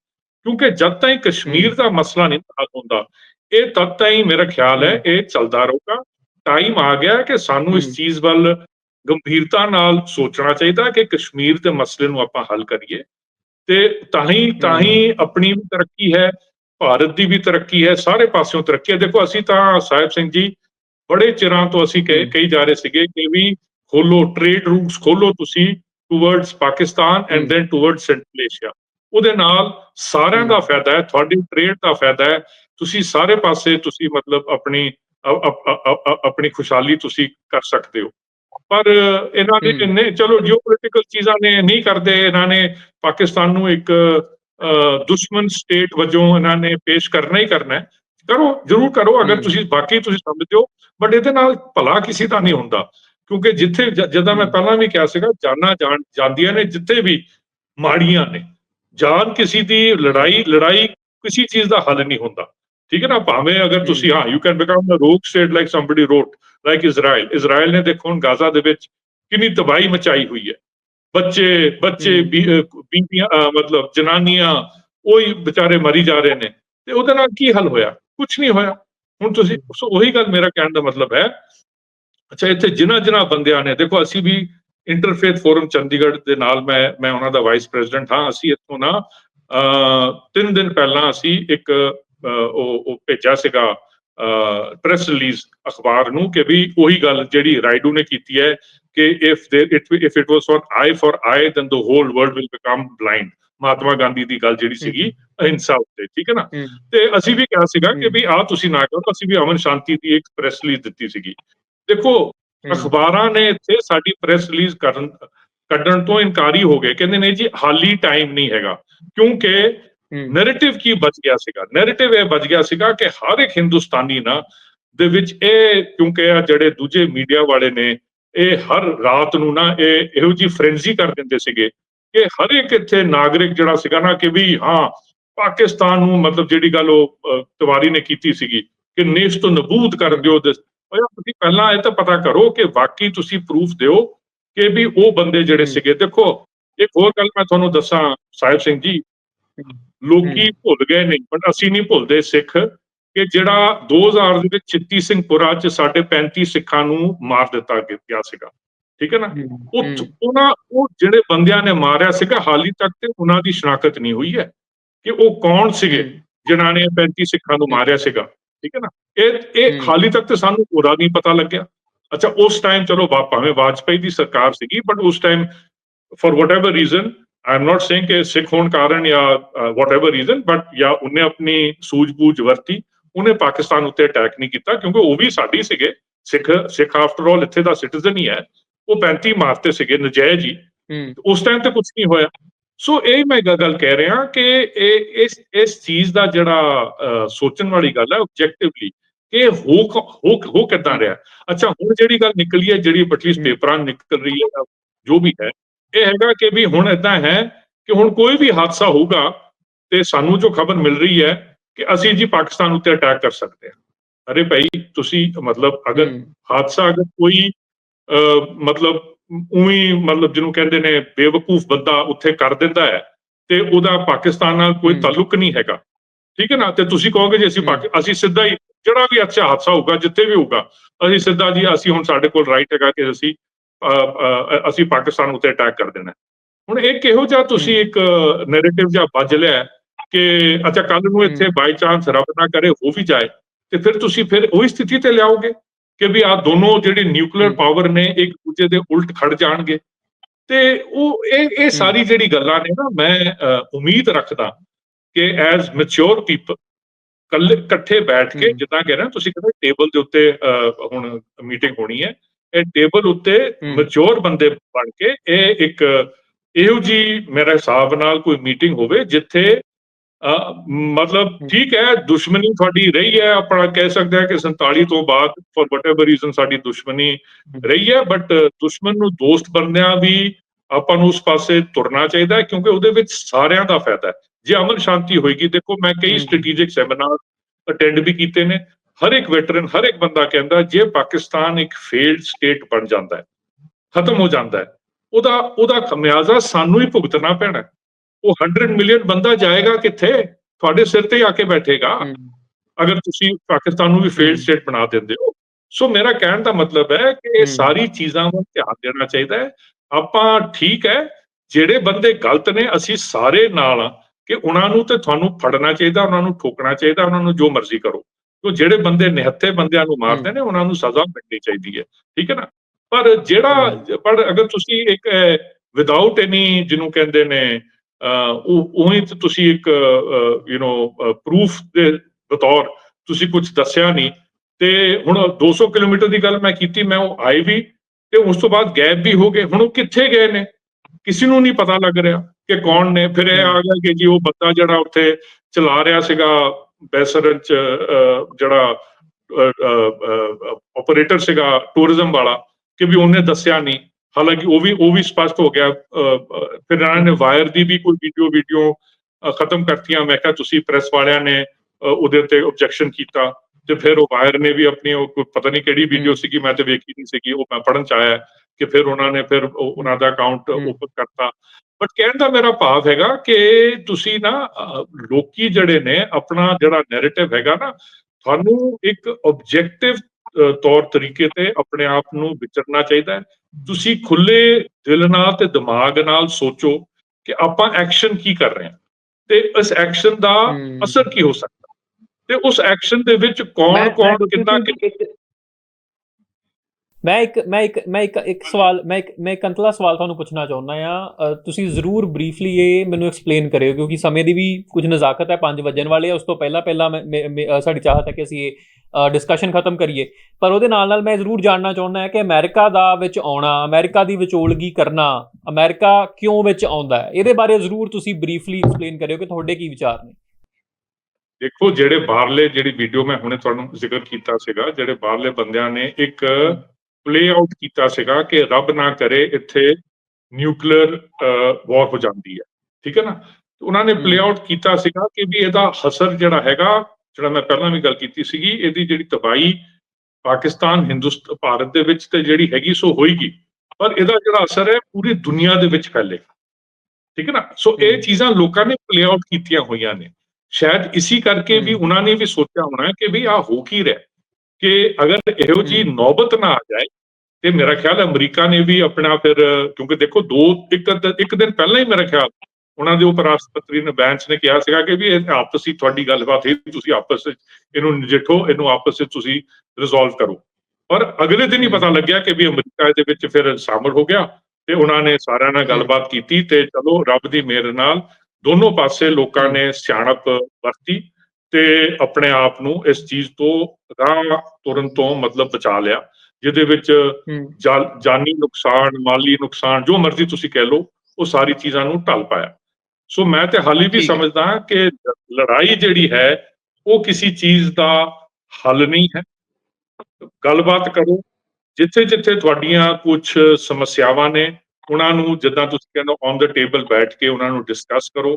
ਕਿਉਂਕਿ ਜਦ ਤਾਈਂ ਕਸ਼ਮੀਰ ਦਾ ਮਸਲਾ ਨਹੀਂ ਹੱਲ ਹੁੰਦਾ ਇਹ ਤਦ ਤਾਈਂ ਮੇਰਾ ਖਿਆਲ ਹੈ ਇਹ ਚੱਲਦਾ ਰਹੂਗਾ। ਟਾਈਮ ਆ ਗਿਆ ਕਿ ਸਾਨੂੰ ਇਸ। ਚੀਜ਼ ਵੱਲ ਗੰਭੀਰਤਾ ਨਾਲ ਸੋਚਣਾ ਚਾਹੀਦਾ ਕਿ ਕਸ਼ਮੀਰ ਦੇ ਮਸਲੇ ਨੂੰ ਆਪਾਂ ਹੱਲ ਕਰੀਏ। ਤੇ ਤਾਂ ਹੀ। ਤਾਂ ਹੀ ਆਪਣੀ ਵੀ ਤਰੱਕੀ ਹੈ ਭਾਰਤ ਦੀ ਵੀ ਤਰੱਕੀ ਹੈ ਸਾਰੇ ਪਾਸਿਓਂ ਤਰੱਕੀ ਹੈ। ਦੇਖੋ ਅਸੀਂ ਤਾਂ ਸਾਹਿਬ ਸਿੰਘ ਜੀ ਬੜੇ ਚਿਰਾਂ ਤੋਂ ਅਸੀਂ ਕਹੀ। ਕਹੀ ਜਾ ਰਹੇ ਸੀਗੇ ਕਿ ਵੀ ਖੋਲੋ ਟ੍ਰੇਡ ਰੂਟਸ ਖੋਲੋ ਤੁਸੀਂ। Towards Pakistan and. Then towards central Asia ਉਹਦੇ ਨਾਲ ਸਾਰਿਆਂ ਦਾ ਹਮ। ਫਾਇਦਾ ਹੈ ਤੁਹਾਡੀ ਟ੍ਰੇਡ ਦਾ ਫਾਇਦਾ ਹੈ ਤੁਸੀਂ ਸਾਰੇ ਪਾਸੇ ਤੁਸੀਂ ਮਤਲਬ ਆਪਣੀ ਆਪਣੀ ਖੁਸ਼ਹਾਲੀ ਤੁਸੀਂ ਕਰ ਸਕਦੇ ਹੋ ਪਰ ਇਹਨਾਂ ਨੇ ਹਮ। ਇੰਨੇ ਚਲੋ ਜੀਓਪੋਲਿਟੀਕਲ ਚੀਜ਼ਾਂ ਨੇ ਨਹੀਂ ਕਰਦੇ ਇਹਨਾਂ ਨੇ ਪਾਕਿਸਤਾਨ ਨੂੰ ਇੱਕ ਦੁਸ਼ਮਣ ਸਟੇਟ ਵਜੋਂ ਇਹਨਾਂ ਨੇ ਪੇਸ਼ ਕਰਨਾ ਹੀ ਕਰਨਾ ਹੈ ਕਰੋ ਜ਼ਰੂਰ ਕਰੋ ਅਗਰ ਹਮ। ਤੁਸੀਂ ਬਾਕੀ ਤੁਸੀਂ ਸਮਝਦੇ ਹੋ ਬਟ ਇਹਦੇ ਨਾਲ ਭਲਾ ਕਿਸੇ ਦਾ ਨਹੀਂ ਹੁੰਦਾ ਕਿਉਂਕਿ ਜਿੱਥੇ ਜਿੱਦਾਂ ਮੈਂ। ਪਹਿਲਾਂ ਵੀ ਕਿਹਾ ਸੀਗਾ ਜਾਨਾਂ ਜਾਣ ਜਾਂਦੀਆਂ ਨੇ ਜਿੱਥੇ ਵੀ ਮਾੜੀਆਂ ਨੇ। ਜਾਨ ਕਿਸੇ ਦੀ ਲੜਾਈ ਲੜਾਈ ਕਿਸੇ ਚੀਜ਼ ਦਾ ਹੱਲ ਨਹੀਂ ਹੁੰਦਾ। ਠੀਕ ਹੈ ਨਾ? ਭਾਵੇਂ ਅਗਰ ਤੁਸੀਂ ਹਾਂ। You can become a rogue state like somebody wrote like Israel Israel ਨੇ ਦੇਖੋ ਹੁਣ ਗਾਜ਼ਾ ਦੇ ਵਿੱਚ ਕਿੰਨੀ ਤਬਾਹੀ ਮਚਾਈ ਹੋਈ ਹੈ। ਬੱਚੇ ਬੱਚੇ ਬੀਬੀਆਂ ਮਤਲਬ ਜਨਾਨੀਆਂ ਉਹੀ ਵਿਚਾਰੇ ਮਰੀ ਜਾ ਰਹੇ ਨੇ। ਤੇ ਉਹਦੇ ਨਾਲ ਕੀ ਹੱਲ ਹੋਇਆ? ਕੁਝ ਨਹੀਂ ਹੋਇਆ। ਹੁਣ ਤੁਸੀਂ ਉਹੀ ਗੱਲ ਮੇਰਾ ਕਹਿਣ ਦਾ ਮਤਲਬ ਹੈ ਅੱਛਾ ਇੱਥੇ ਜਿਨ੍ਹਾਂ ਜਿਨ੍ਹਾਂ ਬੰਦਿਆਂ ਨੇ ਦੇਖੋ ਅਸੀਂ ਵੀ ਇੰਟਰਫੇਥ ਫੋਰਮ ਚੰਡੀਗੜ੍ਹ ਦੇ ਨਾਲ ਮੈਂ ਮੈਂ ਉਹਨਾਂ ਦਾ ਵਾਈਸ ਪ੍ਰੈਜ਼ੀਡੈਂਟ ਹਾਂ ਅਸੀਂ ਇੱਥੋਂ ਨਾ ਤਿੰਨ ਦਿਨ ਪਹਿਲਾਂ ਅਸੀਂ ਇੱਕ ਉਹ ਉਹ ਭੇਜਿਆ ਸੀਗਾ ਪ੍ਰੈਸ ਰਿਲੀਜ਼ ਅਖਬਾਰ ਨੂੰ ਕਿ ਵੀ ਉਹੀ ਗੱਲ ਜਿਹੜੀ ਰਾਈਡੂ ਨੇ ਕੀਤੀ ਹੈ ਕਿ if the it if it was for eye for eye then the whole world will become blind Mahatma Gandhi ਦੀ ਗੱਲ ਜਿਹੜੀ ਸੀਗੀ ਅਹਿੰਸਾ ਉੱਤੇ ਠੀਕ ਹੈ ਨਾ। ਤੇ ਅਸੀਂ ਵੀ ਕਿਹਾ ਸੀਗਾ ਕਿ। ਵੀ ਆ ਤੁਸੀਂ ਨਾ ਕਰੋ ਅਸੀਂ ਵੀ ਅਮਨ ਸ਼ਾਂਤੀ ਦੀ ਇੱਕ ਪ੍ਰੈਸ ਰਿਲੀਜ਼ ਦਿੱਤੀ ਸੀਗੀ ਦੇਖੋ ਅਖਬਾਰਾਂ ਨੇ ਇੱਥੇ ਸਾਡੀ ਪ੍ਰੈਸ ਰਿਲੀਜ਼ ਕਰਨ ਕੱਢਣ ਤੋਂ ਇਨਕਾਰੀ ਹੋ ਗਏ। ਕਹਿੰਦੇ ਨੇ ਜੀ ਹਾਲੀ ਟਾਈਮ ਨਹੀਂ ਹੈਗਾ। ਕਿਉਂਕਿ ਨੈਰੇਟਿਵ ਕੀ ਬਚ ਗਿਆ ਸੀਗਾ? ਨੈਰੇਟਿਵ ਇਹ ਬਚ ਗਿਆ ਸੀਗਾ ਕਿ ਹਰ ਇੱਕ ਹਿੰਦੁਸਤਾਨੀ ਨਾ ਦੇ ਵਿੱਚ ਇਹ ਕਿਉਂਕਿ ਆ ਜਿਹੜੇ ਦੂਜੇ ਮੀਡੀਆ ਵਾਲੇ ਨੇ ਇਹ ਹਰ ਰਾਤ ਨੂੰ ਨਾ ਇਹ ਇਹੋ ਜੀ ਫ੍ਰੈਂਜ਼ੀ ਕਰ ਦਿੰਦੇ ਸੀਗੇ ਕਿ ਹਰ ਇੱਕ ਇੱਥੇ ਨਾਗਰਿਕ ਜਿਹੜਾ ਸੀਗਾ ਨਾ ਕਿ ਵੀ ਹਾਂ ਪਾਕਿਸਤਾਨ ਨੂੰ ਮਤਲਬ ਜਿਹੜੀ ਗੱਲ ਉਹ ਤਿਵਾਰੀ ਨੇ ਕੀਤੀ ਸੀਗੀ ਕਿ ਨੇਸ਼ ਤੋਂ ਨਬੂਦ ਕਰ ਦਿਓ ਯਾਰ ਤੁਸੀਂ ਪਹਿਲਾਂ ਇਹ ਤਾਂ ਪਤਾ ਕਰੋ ਕਿ ਵਾਕਈ ਤੁਸੀਂ ਪ੍ਰੂਫ ਦਿਓ ਕਿ ਵੀ ਉਹ ਬੰਦੇ ਜਿਹੜੇ। ਸੀਗੇ ਦੇਖੋ ਇੱਕ ਹੋਰ ਗੱਲ ਮੈਂ ਤੁਹਾਨੂੰ ਦੱਸਾਂ ਸਾਹਿਬ ਸਿੰਘ ਜੀ। ਲੋਕੀ ਭੁੱਲ ਗਏ ਨਹੀਂ ਪਰ ਅਸੀਂ ਨਹੀਂ ਭੁੱਲਦੇ ਸਿੱਖ ਕਿ ਜਿਹੜਾ 2000 ਦੇ ਵਿੱਚ ਚਿੱਤੀ ਸਿੰਘਪੁਰਾ ਚ ਸਾਡੇ 35 ਸਿੱਖਾਂ ਨੂੰ ਮਾਰ ਦਿੱਤਾ ਗਿਆ ਗਿਆ ਸੀਗਾ। ਠੀਕ ਹੈ ਨਾ? ਉਹ ਉਹਨਾਂ ਉਹ ਜਿਹੜੇ ਬੰਦਿਆਂ ਨੇ ਮਾਰਿਆ ਸੀਗਾ ਹਾਲੀ ਤੱਕ ਤੇ ਉਹਨਾਂ ਦੀ ਸ਼ਨਾਖਤ ਨਹੀਂ ਹੋਈ ਹੈ। ਕਿ ਉਹ ਕੌਣ ਸੀਗੇ ਜਿਨ੍ਹਾਂ ਨੇ 35 ਸਿੱਖਾਂ ਨੂੰ ਮਾਰਿਆ ਸੀਗਾ? ਠੀਕ ਹੈ ਨਾ? ਇਹ ਇਹ। ਹਾਲੀ ਤੱਕ ਤੇ ਸਾਨੂੰ ਪੂਰਾ ਨਹੀਂ ਪਤਾ ਲੱਗਿਆ। ਅੱਛਾ ਉਸ ਟਾਈਮ ਚਲੋ ਭਾਵੇਂ ਵਾਜਪਾਈ ਦੀ ਸਰਕਾਰ ਸੀਗੀ ਬਟ ਉਸ time for whatever reason I am not saying ਕਿ ਸਿੱਖ ਹੋਣ ਕਾਰਨ ਜਾਂ whatever ਰੀਜ਼ਨ ਬਟ ਜਾਂ ਉਹਨੇ ਆਪਣੀ ਸੂਝ-ਬੂਝ ਵਰਤੀ ਉਹਨੇ ਪਾਕਿਸਤਾਨ ਉੱਤੇ ਅਟੈਕ ਨਹੀਂ ਕੀਤਾ ਕਿਉਂਕਿ ਉਹ ਵੀ ਸਾਡੀ ਸੀਗੇ। ਸਿੱਖ ਸਿੱਖ ਆਫਟਰ ਆਲ ਇੱਥੇ ਦਾ ਸਿਟੀਜ਼ਨ ਹੀ ਹੈ। ਉਹ 35 ਮਾਰਤੇ ਸੀਗੇ ਨਜਾਇਜ਼ ਹੀ। ਉਸ ਟਾਈਮ ਤੇ ਕੁਝ ਨਹੀਂ ਹੋਇਆ। ਸੋ ਇਹ ਮੈਂ ਗੱਲ ਕਹਿ ਰਿਹਾ ਕਿ ਇਹ ਇਸ ਇਸ ਚੀਜ਼ ਦਾ ਜਿਹੜਾ ਸੋਚਣ ਵਾਲੀ ਗੱਲ ਹੈ ਆਬਜੈਕਟਿਵਲੀ ਕਿ ਹੋ ਹੋ ਹੋ ਕਿੱਦਾਂ ਰਿਹਾ ਅੱਛਾ ਹੁਣ ਜਿਹੜੀ ਗੱਲ ਨਿਕਲੀ ਹੈ ਜਿਹੜੀ ਹਮ। ਪੇਪਰਾਂ ਨਿਕਲ ਰਹੀ ਹੈ ਜਾਂ ਵੀ ਹੈ ਇਹ ਹੈਗਾ ਕਿ ਵੀ ਹੁਣ ਇਦਾਂ ਹੈ ਕਿ ਹੁਣ ਕੋਈ ਵੀ ਹਾਦਸਾ ਹੋਊਗਾ ਤੇ ਸਾਨੂੰ ਜੋ ਖਬਰ ਮਿਲ ਰਹੀ ਹੈ ਕਿ ਅਸੀਂ ਜੀ ਪਾਕਿਸਤਾਨ ਉੱਤੇ ਅਟੈਕ ਕਰ ਸਕਦੇ ਹਾਂ ਅਰੇ ਭਾਈ ਤੁਸੀਂ ਮਤਲਬ ਅਗਰ ਹਾਦਸਾ ਅਗਰ ਕੋਈ ਮਤਲਬ ਉਹੀ ਮਤਲਬ ਜਿਹਨੂੰ ਕਹਿੰਦੇ ਨੇ ਬੇਵਕੂਫ ਬੰਦਾ ਉੱਥੇ ਕਰ ਦਿੰਦਾ ਹੈ ਤੇ ਉਹਦਾ ਪਾਕਿਸਤਾਨ ਨਾਲ ਕੋਈ। ਤਾਲੁਕ ਨਹੀਂ ਹੈਗਾ ਠੀਕ ਹੈ ਨਾ ਤੇ ਤੁਸੀਂ ਕਹੋਗੇ ਜੀ ਅਸੀਂ ਅਸੀਂ ਸਿੱਧਾ ਹੀ ਜਿਹੜਾ ਵੀ ਅੱਛਾ ਹਾਦਸਾ ਹੋਊਗਾ ਜਿੱਥੇ ਵੀ ਹੋਊਗਾ ਅਸੀਂ ਸਿੱਧਾ ਜੀ ਅਸੀਂ ਹੁਣ ਸਾਡੇ ਕੋਲ ਰਾਈਟ ਹੈਗਾ ਕਿ ਅਸੀਂ ਅਸੀਂ ਪਾਕਿਸਤਾਨ ਉੱਤੇ ਅਟੈਕ ਕਰ ਦੇਣਾ। ਹੁਣ ਇਹ ਕਿਹੋ ਜਿਹਾ ਤੁਸੀਂ ਇੱਕ ਨੈਰੇਟਿਵ ਜਿਹਾ ਵੱਜ ਲਿਆ ਕਿ ਅੱਛਾ ਕੱਲ ਨੂੰ ਇੱਥੇ। ਬਾਈ ਚਾਂਸ ਰੱਬ ਨਾ ਕਰੇ ਹੋ ਵੀ ਜਾਏ ਤੇ ਫਿਰ ਤੁਸੀਂ ਫਿਰ ਉਹੀ ਸਥਿਤੀ ਤੇ ਲਿਆਓਗੇ ਕਿ ਵੀ ਆ ਦੋਨੋਂ ਜਿਹੜੇ ਨਿਊਕਲੀਅਰ। ਪਾਵਰ ਨੇ ਇੱਕ ਦੂਜੇ ਦੇ ਉਲਟ ਖੜ ਜਾਣਗੇ ਤੇ ਉਹ ਇਹ ਇਹ ਸਾਰੀ ਜਿਹੜੀ ਗੱਲਾਂ ਨੇ ਨਾ ਮੈਂ ਉਮੀਦ ਰੱਖਦਾ ਕਿ ਐਜ਼ ਮੈਚੁਰ ਪੀਪਲ ਕੱਲੇ ਇਕੱਠੇ ਬੈਠ ਕੇ। ਜਿੱਦਾਂ ਕਹਿ ਰਹੇ ਹੋ, ਤੁਸੀਂ ਕਹਿੰਦੇ ਟੇਬਲ ਦੇ ਉੱਤੇ ਹੁਣ ਮੀਟਿੰਗ ਹੋਣੀ ਹੈ ਇਹ ਟੇਬਲ ਉੱਤੇ। ਮੈਚੁਰ ਬੰਦੇ ਬਣ ਕੇ ਇਹ ਇੱਕ ਇਹੋ ਜੀ ਮੇਰੇ ਹਿਸਾਬ ਨਾਲ ਕੋਈ ਮੀਟਿੰਗ ਹੋਵੇ ਜਿੱਥੇ ਮਤਲਬ ਠੀਕ ਹੈ ਦੁਸ਼ਮਣੀ ਤੁਹਾਡੀ ਰਹੀ ਹੈ ਆਪਣਾ ਕਹਿ ਸਕਦੇ ਆ ਕਿ 47 ਤੋਂ ਬਾਅਦ ਫॉर whatever ਰੀਜ਼ਨ ਸਾਡੀ ਦੁਸ਼ਮਣੀ ਰਹੀ ਹੈ ਬਟ ਦੁਸ਼ਮਣ ਨੂੰ ਦੋਸਤ ਬਣਦਿਆਂ ਵੀ ਆਪਾਂ ਨੂੰ ਉਸ ਪਾਸੇ ਤੁਰਨਾ ਚਾਹੀਦਾ ਹੈ ਕਿਉਂਕਿ ਉਹਦੇ ਵਿੱਚ ਸਾਰਿਆਂ ਦਾ ਫਾਇਦਾ ਹੈ ਜੇ ਅਮਨ ਸ਼ਾਂਤੀ ਹੋਏਗੀ ਦੇਖੋ ਮੈਂ ਕਈ। ਸਟ੍ਰੈਟੇਜਿਕ ਸੈਮੀਨਾਰ ਅਟੈਂਡ ਵੀ ਕੀਤੇ ਨੇ ਹਰ ਇੱਕ ਵੈਟਰਨ ਹਰ ਇੱਕ ਬੰਦਾ ਕਹਿੰਦਾ ਜੇ ਪਾਕਿਸਤਾਨ ਇੱਕ ਫੇਲਡ ਸਟੇਟ ਬਣ ਜਾਂਦਾ ਹੈ ਖਤਮ ਹੋ ਜਾਂਦਾ ਹੈ ਉਹਦਾ ਉਹਦਾ ਖਮਿਆਜ਼ਾ ਸਾਨੂੰ ਹੀ ਭੁਗਤਣਾ ਪੈਣਾ ਹੈ। ਉਹ 100 ਮਿਲੀਅਨ ਬੰਦਾ ਜਾਏਗਾ ਕਿੱਥੇ? ਤੁਹਾਡੇ ਸਿਰ ਤੇ ਆ ਕੇ ਬੈਠੇਗਾ। ਅਗਰ ਤੁਸੀਂ ਪਾਕਿਸਤਾਨ ਨੂੰ ਵੀ ਫੇਲਡ ਹਮ। ਸਟੇਟ ਬਣਾ ਦਿੰਦੇ ਹੋ। ਸੋ ਮੇਰਾ ਕਹਿਣ ਦਾ ਮਤਲਬ ਹੈ ਕਿ ਇਹ। ਸਾਰੀ ਚੀਜ਼ਾਂ ਵੱਲ ਧਿਆਨ ਦੇਣਾ ਚਾਹੀਦਾ ਹੈ। ਆਪਾਂ ਠੀਕ ਹੈ ਜਿਹੜੇ ਬੰਦੇ ਗਲਤ ਨੇ ਅਸੀਂ ਸਾਰੇ ਨਾਲ ਕਿ ਉਹਨਾਂ ਨੂੰ ਤੇ ਤੁਹਾਨੂੰ ਫੜਨਾ ਚਾਹੀਦਾ ਉਹਨਾਂ ਨੂੰ ਠੋਕਣਾ ਚਾਹੀਦਾ ਉਹਨਾਂ ਨੂੰ ਜੋ ਮਰਜ਼ੀ ਕਰੋ। ਕਿਉਂ ਜਿਹੜੇ ਬੰਦੇ ਨਿਹੱਥੇ ਬੰਦਿਆਂ ਨੂੰ ਮਾਰਦੇ ਨੇ ਉਹਨਾਂ ਨੂੰ ਸਜ਼ਾ ਮਿਲਣੀ ਚਾਹੀਦੀ ਹੈ। ਠੀਕ ਹੈ ਨਾ? ਪਰ ਜਿਹੜਾ ਪਰ ਅਗਰ ਤੁਸੀਂ ਇੱਕ ਵਿਦਆਊਟ ਐਨੀ ਜਿਹਨੂੰ ਕਹਿੰਦੇ ਨੇ ਉਹ ਉਹੀ ਤੇ ਤੁਸੀਂ ਇੱਕ ਯੂ نو ਪ੍ਰੂਫ ਦੇ ਬਤੌਰ ਤੁਸੀਂ ਕੁਝ ਦੱਸਿਆ ਨਹੀਂ। ਤੇ ਹੁਣ 200 ਕਿਲੋਮੀਟਰ ਦੀ ਗੱਲ ਮੈਂ ਕੀਤੀ, ਮੈਂ ਉਹ ਆਏ ਵੀ ਤੇ ਉਸ ਤੋਂ ਬਾਅਦ ਗਾਇਬ ਵੀ ਹੋ ਗਏ। ਹੁਣ ਉਹ ਕਿੱਥੇ ਗਏ ਨੇ? ਕਿਸੇ ਨੂੰ ਨਹੀਂ ਪਤਾ ਲੱਗ ਰਿਹਾ ਕਿ ਕੌਣ ਨੇ। ਫਿਰ ਇਹ ਆ ਗਿਆ ਕਿ ਜੀ ਉਹ ਬੰਦਾ ਜਿਹੜਾ ਉੱਥੇ ਚਲਾ ਰਿਹਾ ਸੀਗਾ ਬੈਸਰਨ ਚ ਜਿਹੜਾ ਆਪਰੇਟਰ ਸੀਗਾ ਟੂਰਿਜ਼ਮ ਵਾਲਾ, ਕਿ ਵੀ ਉਹਨੇ ਦੱਸਿਆ ਨਹੀਂ। ਹਾਲਾਂਕਿ ਉਹ ਵੀ ਉਹ ਵੀ ਸਪਸ਼ਟ ਹੋ ਗਿਆ ਫਿਰ ਇਹਨਾਂ ਨੇ ਵਾਇਰ ਦੀ ਵੀ ਕੋਈ ਵੀਡੀਓ ਵੀਡੀਓ ਖਤਮ ਕਰਤੀਆਂ। ਮੈਂ ਕਿਹਾ ਤੁਸੀਂ ਪ੍ਰੈਸ ਵਾਲਿਆਂ ਨੇ ਉਹਦੇ ਉੱਤੇ ਆਬਜੈਕਸ਼ਨ ਕੀਤਾ। ਤੇ ਫਿਰ ਉਹ ਵਾਇਰ ਨੇ ਵੀ ਆਪਣੀ ਉਹ ਕੋਈ ਪਤਾ ਨਹੀਂ ਕਿਹੜੀ ਵੀਡੀਓ ਹਮ। ਸੀਗੀ ਮੈਂ ਤੇ ਵੇਖੀ ਨਹੀਂ ਸੀਗੀ। ਉਹ ਮੈਂ ਪੜਨ ਚ ਆਇਆ ਕਿ ਫਿਰ ਉਹਨਾਂ ਨੇ ਫਿਰ ਉਹ- ਉਹਨਾਂ ਦਾ ਅਕਾਊਂਟ। ਓਪਨ ਕਰਤਾ। ਬਟ ਕਹਿਣ ਦਾ ਮੇਰਾ ਭਾਵ ਹੈਗਾ ਕਿ ਤੁਸੀਂ ਨਾ ਲੋਕੀ ਜਿਹੜੇ ਨੇ ਆਪਣਾ ਜਿਹੜਾ ਨੈਰੇਟਿਵ ਹੈਗਾ ਨਾ ਤੁਹਾਨੂੰ ਇੱਕ ਆਬਜੈਕਟਿਵ ਤੌਰ ਤਰੀਕੇ ਤੇ ਆਪਣੇ ਆਪ ਨੂੰ ਵਿਚਰਨਾ ਚਾਹੀਦਾ ਹੈ। ਤੁਸੀਂ ਖੁੱਲੇ ਦਿਲ ਨਾਲ ਤੇ ਦਿਮਾਗ ਨਾਲ ਸੋਚੋ ਕਿ ਆਪਾਂ ਐਕਸ਼ਨ ਕੀ ਕਰ ਰਹੇ ਹਾਂ ਤੇ ਇਸ ਐਕਸ਼ਨ ਦਾ। ਅਸਰ ਕੀ ਹੋ ਸਕਦਾ ਤੇ ਉਸ ਐਕਸ਼ਨ ਦੇ ਵਿੱਚ ਕੌਣ ਕੌਣ ਕਿੰਨਾ ਮੈਂ ਇੱਕ ਮੈਂ ਇੱਕ ਮੈਂ ਇੱਕ ਇੱਕ ਸਵਾਲ, ਮੈਂ ਇੱਕ ਮੈਂ ਇੱਕ ਅੰਤਲਾ ਸਵਾਲ ਤੁਹਾਨੂੰ ਪੁੱਛਣਾ ਚਾਹੁੰਦਾ ਆ ਤੁਸੀਂ ਜ਼ਰੂਰ ਬਰੀਫਲੀ ਇਹ ਮੈਨੂੰ ਐਕਸਪਲੇਨ ਕਰਿਓ, ਕਿਉਂਕਿ ਸਮੇਂ ਦੀ ਵੀ ਕੁਝ ਨਜ਼ਾਕਤ ਹੈ 5 ਵਜਣ ਵਾਲੇ ਉਸ ਤੋਂ ਪਹਿਲਾਂ ਪਹਿਲਾਂ ਸਾਡੀ ਚਾਹਤ ਹੈ ਕਿ ਅਸੀਂ ਇਹ ਡਿਸਕਸ਼ਨ ਖਤਮ ਕਰੀਏ। ਪਰ ਉਹਦੇ ਨਾਲ ਨਾਲ ਮੈਂ ਜ਼ਰੂਰ ਜਾਣਨਾ ਚਾਹੁੰਦਾ ਹਾਂ ਕਿ ਅਮਰੀਕਾ ਦਾ ਵਿੱਚ ਆਉਣਾ, ਅਮਰੀਕਾ ਦੀ ਵਿਚੋਲਗੀ ਕਰਨਾ, ਅਮਰੀਕਾ ਕਿਉਂ ਵਿੱਚ ਆਉਂਦਾ ਹੈ? ਇਹਦੇ ਬਾਰੇ ਜ਼ਰੂਰ ਤੁਸੀਂ ਬਰੀਫਲੀ ਐਕਸਪਲੇਨ ਕਰਿਓ ਕਿ ਤੁਹਾਡੇ ਕੀ ਵਿਚਾਰ ਨੇ। ਦੇਖੋ, ਜਿਹੜੇ ਬਾਹਰਲੇ, ਜਿਹੜੀ ਵੀਡੀਓ ਮੈਂ ਹੁਣੇ ਤੁਹਾਨੂੰ ਜ਼ਿਕਰ ਕੀਤਾ ਸੀਗਾ, ਜਿਹੜੇ ਬਾਹਰਲੇ ਬੰਦਿਆਂ ਨੇ ਇੱਕ ਪਲੇ ਆਊਟ ਕੀਤਾ ਸੀਗਾ ਕਿ ਰੱਬ ਨਾ ਕਰੇ ਇੱਥੇ ਨਿਊਕਲੀਅਰ ਵਾਰ ਹੋ ਜਾਂਦੀ ਹੈ। ਠੀਕ ਹੈ ਨਾ? ਉਹਨਾਂ ਨੇ। ਪਲੇ ਆਊਟ ਕੀਤਾ ਸੀਗਾ ਕਿ ਵੀ ਇਹਦਾ ਅਸਰ ਜਿਹੜਾ ਹੈਗਾ ਜਿਹੜਾ ਮੈਂ ਪਹਿਲਾਂ ਵੀ ਗੱਲ ਕੀਤੀ ਸੀਗੀ ਇਹਦੀ ਜਿਹੜੀ ਤਬਾਈ ਪਾਕਿਸਤਾਨ ਹਿੰਦੁਸਤਾਨ ਭਾਰਤ ਦੇ ਵਿੱਚ ਤੇ ਜਿਹੜੀ ਹੈਗੀ ਸੋ ਹੋਏਗੀ। ਪਰ ਇਹਦਾ ਜਿਹੜਾ ਅਸਰ ਹੈ ਪੂਰੀ ਦੁਨੀਆ ਦੇ ਵਿੱਚ ਫੈਲੇਗਾ ਠੀਕ ਹੈ ਨਾ? ਸੋ ਇਹ। ਚੀਜ਼ਾਂ ਲੋਕਾਂ ਨੇ ਪਲੇ ਆਊਟ ਕੀਤੀਆਂ ਹੋਈਆਂ ਨੇ। ਸ਼ਾਇਦ ਇਸੇ ਕਰਕੇ ਵੀ। ਉਹਨਾਂ ਨੇ ਵੀ ਸੋਚਿਆ ਹੋਣਾ ਕਿ ਵੀ ਆ ਹੋ ਕੀ ਰਿਹਾ ਕਿ ਅਗਰ ਇਹੋ ਜੀ। ਨੌਬਤ ਨਾ ਆ ਜਾਏ ਤੇ ਮੇਰਾ ਖਿਆਲ ਹੈ ਅਮਰੀਕਾ ਨੇ ਵੀ ਆਪਣਾ ਫਿਰ ਕਿਉਂਕਿ ਦੇਖੋ ਦੋ ਇੱਕ ਇੱਕ ਦਿਨ ਪਹਿਲਾਂ ਹੀ ਮੇਰਾ ਖਿਆਲ ਉਹਨਾਂ ਦੇ ਉਪ ਰਾਸ਼ਟਰਪਤੀ ਨੇ ਬੈਂਚ ਨੇ ਕਿਹਾ ਸੀਗਾ ਕਿ ਵੀ ਇਹ ਆਪਸੀ ਤੁਹਾਡੀ ਗੱਲਬਾਤ ਹੈ ਤੁਸੀਂ ਆਪਸ ਵਿੱਚ ਇਹਨੂੰ ਨਜਿੱਠੋ ਇਹਨੂੰ ਆਪਸ ਵਿੱਚ ਤੁਸੀਂ ਰਿਜ਼ੋਲਵ ਕਰੋ ਪਰ ਅਗਲੇ ਦਿਨ ਹੀ। ਪਤਾ ਲੱਗਿਆ ਕਿ ਵੀ ਅਮਰੀਕਾ ਇਹਦੇ ਵਿੱਚ ਫਿਰ ਸ਼ਾਮਲ ਹੋ ਗਿਆ ਤੇ ਉਹਨਾਂ ਨੇ ਸਾਰਿਆਂ ਨਾਲ ਗੱਲਬਾਤ ਕੀਤੀ ਤੇ ਚਲੋ ਰੱਬ ਦੀ ਮਿਹਰ ਨਾਲ ਦੋਨੋਂ ਪਾਸੇ ਲੋਕਾਂ। ਨੇ ਸਿਆਣਪ ਵਰਤੀ ਤੇ ਆਪਣੇ ਆਪ ਨੂੰ ਇਸ ਚੀਜ਼ ਤੋਂ ਰਾਹ ਤੁਰਨ ਤੋਂ ਮਤਲਬ ਬਚਾ ਲਿਆ ਜਿਹਦੇ ਵਿੱਚ ਜਾਨੀ ਨੁਕਸਾਨ ਮਾਲੀ ਨੁਕਸਾਨ ਜੋ ਮਰਜ਼ੀ ਤੁਸੀਂ ਕਹਿ ਲਓ ਉਹ ਸਾਰੀ ਚੀਜ਼ਾਂ ਨੂੰ ਢਲ ਪਾਇਆ। ਸੋ ਮੈਂ ਤੇ ਹਾਲੀ ਵੀ। ਸਮਝਦਾ ਕਿ ਲੜਾਈ ਜਿਹੜੀ ਹੈ ਉਹ ਕਿਸੇ ਚੀਜ਼ ਦਾ ਹੱਲ ਨਹੀਂ ਹੈ। ਗੱਲਬਾਤ ਕਰੋ ਜਿੱਥੇ ਜਿੱਥੇ ਤੁਹਾਡੀਆਂ ਕੁਝ ਸਮੱਸਿਆਵਾਂ ਨੇ ਉਹਨਾਂ ਨੂੰ ਜਿੱਦਾਂ ਤੁਸੀਂ ਕਹਿੰਦੇ ਔਨ ਦਾ ਟੇਬਲ ਬੈਠ ਕੇ ਉਹਨਾਂ ਨੂੰ ਡਿਸਕਸ ਕਰੋ।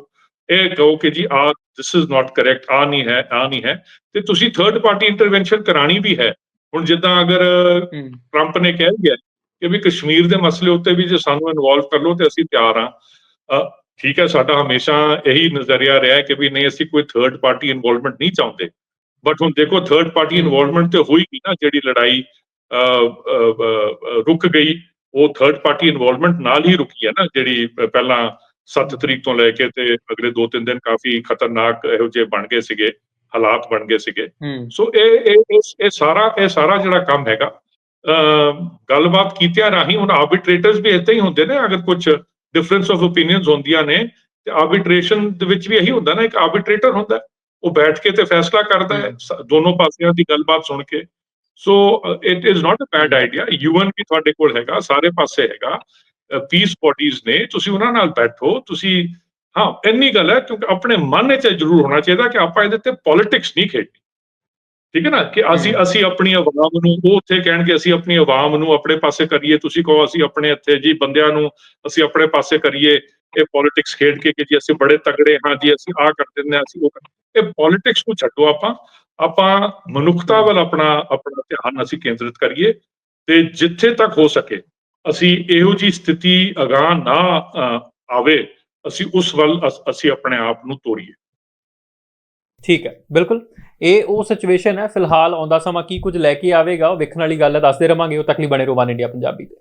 ਇਹ ਕਹੋ ਕਿ ਜੀ ਆ ਦਿਸ ਇਜ਼ ਨਾਟ ਕਰੈਕਟ ਆ ਨਹੀਂ ਹੈ ਆ ਨਹੀਂ ਹੈ। ਤੇ ਤੁਸੀਂ ਥਰਡ ਪਾਰਟੀ ਇੰਟਰਵੈਂਸ਼ਨ ਕਰਾਣੀ ਵੀ ਹੈ। ਹੁਣ ਜਿੱਦਾਂ ਅਗਰ ਟਰੰਪ ਨੇ ਕਹਿ ਦਿਆ ਕਿ ਵੀ ਕਸ਼ਮੀਰ ਦੇ ਮਸਲੇ ਉੱਤੇ ਵੀ ਜੇ ਸਾਨੂੰ ਇਨਵੋਲਵ ਕਰ ਲਓ ਤੇ ਅਸੀਂ ਤਿਆਰ ਅ, ਠੀਕ ਹੈ ਸਾਡਾ ਹਮੇਸ਼ਾ ਇਹੀ ਨਜ਼ਰੀਆ ਰਿਹਾ ਹੈ ਕਿ ਵੀ ਨਹੀਂ ਅਸੀਂ ਕੋਈ ਥਰਡ ਪਾਰਟੀ ਇਨਵੋਲਵਮੈਂਟ ਨਹੀਂ ਚਾਹੁੰਦੇ। ਬਟ ਹੁਣ ਦੇਖੋ ਥਰਡ ਪਾਰਟੀ। ਇਨਵੋਲਵਮੈਂਟ ਤੇ ਹੋਏਗੀ ਨਾ ਜਿਹੜੀ ਲੜਾਈ ਰੁਕ ਗਈ ਉਹ ਥਰਡ ਪਾਰਟੀ ਇਨਵੋਲਵਮੈਂਟ ਨਾਲ ਹੀ ਰੁਕੀ ਹੈ ਨਾ ਜਿਹੜੀ ਪਹਿਲਾਂ 7 ਤਰੀਕ ਤੋਂ ਲੈ ਕੇ ਤੇ ਅਗਲੇ 2-3 ਦਿਨ ਕਾਫੀ ਖਤਰਨਾਕ ਇਹੋ ਜਿਹੇ ਬਣ ਗਏ ਸੀਗੇ ਹਾਲਾਤ ਬਣ ਗਏ ਸੀਗੇ। ਸੋ ਇਹ ਇਹ ਇਹ ਸਾਰਾ ਇਹ ਸਾਰਾ ਜਿਹੜਾ ਕੰਮ ਹੈਗਾ ਗੱਲਬਾਤ ਕੀਤਿਆਂ ਰਾਹੀਂ ਹੁਣ ਆਰਬਿਟ੍ਰੇਟਰਸ ਵੀ ਇਦਾਂ ਹੀ ਹੁੰਦੇ ਨੇ ਅਗਰ ਕੁਝ ਡਿਫਰੈਂਸ ਆਫ ਓਪੀਨੀਅਨਸ ਹੁੰਦੀਆਂ ਨੇ ਤੇ ਆਰਬਿਟ੍ਰੇਸ਼ਨ ਦੇ ਵਿੱਚ ਵੀ ਇਹੀ ਹੁੰਦਾ ਨਾ ਇੱਕ ਆਰਬਿਟ੍ਰੇਟਰ ਹੁੰਦਾ ਉਹ ਬੈਠ ਕੇ ਤੇ ਫੈਸਲਾ ਕਰਦਾ ਹੈ ਦੋਨੋਂ ਪਾਸਿਆਂ ਦੀ ਗੱਲਬਾਤ ਸੁਣ ਕੇ। So it is not a bad idea UN ਵੀ ਤੁਹਾਡੇ ਕੋਲ ਹੈਗਾ ਸਾਰੇ ਪਾਸੇ ਹੈਗਾ ਪੀਸ ਬਾਡੀਜ਼ ਨੇ ਤੁਸੀਂ ਉਹਨਾਂ ਨਾਲ ਬੈਠੋ ਤੁਸੀਂ ਹਾਂ ਇੰਨੀ ਗੱਲ ਹੈ ਕਿਉਂਕਿ ਆਪਣੇ ਮਨ ਵਿੱਚ ਇਹ ਜ਼ਰੂਰ ਹੋਣਾ ਚਾਹੀਦਾ ਕਿ ਆਪਾਂ ਇਹਦੇ ਤੇ ਪੋਲਿਟਿਕਸ ਨਹੀਂ ਖੇਡਣੀ। ਠੀਕ ਹੈ ਨਾ? ਕਿ ਅਸੀਂ। ਅਸੀਂ ਆਪਣੀ ਆਵਾਮ ਨੂੰ ਉਹ ਉੱਥੇ ਕਹਿਣਗੇ ਅਸੀਂ ਆਪਣੀ ਆਵਾਮ ਨੂੰ ਆਪਣੇ ਪਾਸੇ ਕਰੀਏ ਤੁਸੀਂ ਕਹੋ ਅਸੀਂ ਆਪਣੇ ਇੱਥੇ ਜੀ ਬੰਦਿਆਂ ਨੂੰ ਅਸੀਂ ਆਪਣੇ ਪਾਸੇ ਕਰੀਏ ਇਹ ਪੋਲਿਟਿਕਸ ਖੇਡ ਕੇ ਕਿ ਜੀ ਅਸੀਂ ਬੜੇ ਤਗੜੇ ਹਾਂ ਜੀ ਅਸੀਂ ਆਹ ਕਰ ਦਿੰਦੇ ਹਾਂ ਅਸੀਂ ਉਹ ਕਰ ਇਹ ਪੋਲਿਟਿਕਸ ਨੂੰ ਛੱਡੋ ਆਪਾਂ। ਆਪਾਂ ਮਨੁੱਖਤਾ ਵੱਲ ਆਪਣਾ ਆਪਣਾ ਧਿਆਨ ਅਸੀਂ ਕੇਂਦਰਿਤ ਕਰੀਏ ਤੇ ਜਿੱਥੇ ਤੱਕ ਹੋ ਸਕੇ ਅਸੀਂ ਇਹੋ ਜੀ ਸਥਿਤੀ ਅਗਾਹ ਨਾ ਆਵੇ, ਅਸੀਂ ਉਸ ਵੱਲ ਅਸ- ਅਸੀਂ ਆਪਣੇ ਆਪ ਨੂੰ ਤੋਰੀਏ। ਠੀਕ ਹੈ, ਬਿਲਕੁਲ। ਇਹ ਉਹ ਸਿਚੁਏਸ਼ਨ ਹੈ, ਫਿਲਹਾਲ ਆਉਂਦਾ ਸਮਾਂ ਕੀ ਕੁਝ ਲੈ ਕੇ ਆਵੇਗਾ, ਉਹ ਵੇਖਣ ਵਾਲੀ ਗੱਲ ਹੈ, ਦੱਸਦੇ ਰਵਾਂਗੇ, ਉਹ ਤੱਕ ਲਈ ਬਣੇ ਰਹੋ ਵਨ ਇੰਡੀਆ ਪੰਜਾਬੀ ਤੇ।